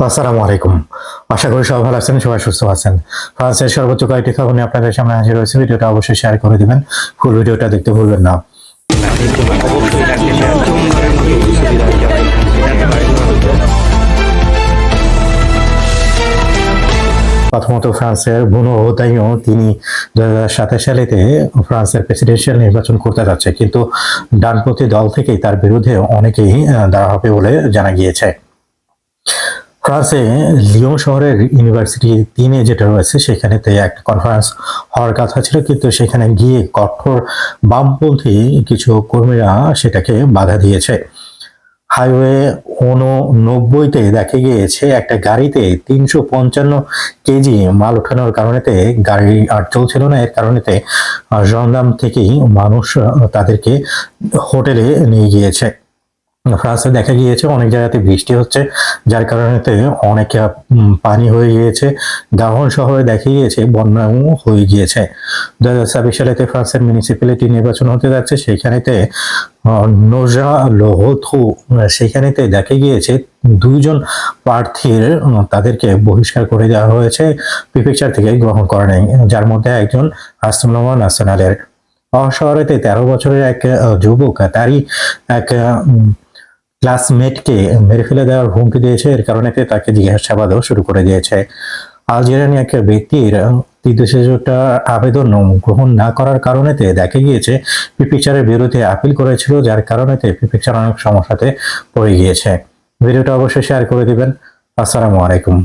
আসসালামু আলাইকুম। আশা করি সবাই ভালো আছেন, সবাই সুস্থ আছেন। ফ্রান্সের সর্বোচ্চ কয়েকটি খবর নিয়ে আপনাদের সামনে হাজির হয়েছে। ভিডিওটা অবশ্যই শেয়ার করে দিবেন। ফুল ভিডিওটা দেখতে ভুলবেন না। প্রথমত ফ্রান্সের বুনো হোতাইও তিনি দু হাজার সাতাশ সালেতে ফ্রান্সের প্রেসিডেন্সিয়াল নির্বাচন করতে যাচ্ছে। কিন্তু ডানপন্থী দল থেকেই তার বিরুদ্ধে অনেকেই দাঁড়া হবে বলে জানা গিয়েছে। ফ্রান্সে লিওন শহরের ইউনিভার্সিটি তিনে যেটা রয়েছে, সেখানেতে একটা কনফারেন্স হওয়ার কথা ছিল কিন্তু সেখানে গিয়ে কঠোর বামপন্থী কিছু কর্মীরা সেটাকে বাধা দিয়েছে। হাইওয়ে উননব্বইতে দেখা গিয়েছে, একটা গাড়িতে তিনশো পঞ্চান্ন কেজি মাল ওঠানোর কারণেতে গাড়ি আর চলছিল না। এর কারণেতে জনদাম থেকেই মানুষ তাদেরকে হোটেলে নিয়ে গিয়েছে। ফ্রান্সে দেখা গিয়েছে, অনেক জায়গাতে বৃষ্টি হচ্ছে, যার কারণেতে অনেক পানি হয়ে গিয়েছে, দাহন শহরে দেখা গিয়েছে, বন্যাও হয়ে গিয়েছে। দু হাজার ছাব্বিশ সালেতে ফ্রান্সের মিউনিসিপ্যালিটি নির্বাচন হতে যাচ্ছে, সেখানেতে নোজা লোহথু সেখানেতে দেখা গিয়েছে, দুইজন প্রার্থীর তাদেরকে বহিষ্কার করে দেওয়া হয়েছে প্রিফেকচার থেকে গ্রহণ করা নেই, যার মধ্যে একজন আস্তমা ন্যাশনালের শহরেতে তেরো বছরের এক যুবক, তারই এক ক্লাসমেটকে মেরে ফেলে দেওয়ার হুমকি দিয়েছে। এর কারণে তাকে জিজ্ঞাসাবাদও শুরু করে দিয়েছে। আলজেরিয়ান এক ব্যক্তির বিদেশটা আবেদন গ্রহণ না করার কারণেতে দেখা গিয়েছে পিপিকচারের বিরুদ্ধে আপিল করেছিল, যার কারণেতে পিপিকচার অনেক সমস্যাতে পড়ে গিয়েছে। ভিডিওটা অবশ্যই শেয়ার করে দিবেন। আসসালামু আলাইকুম।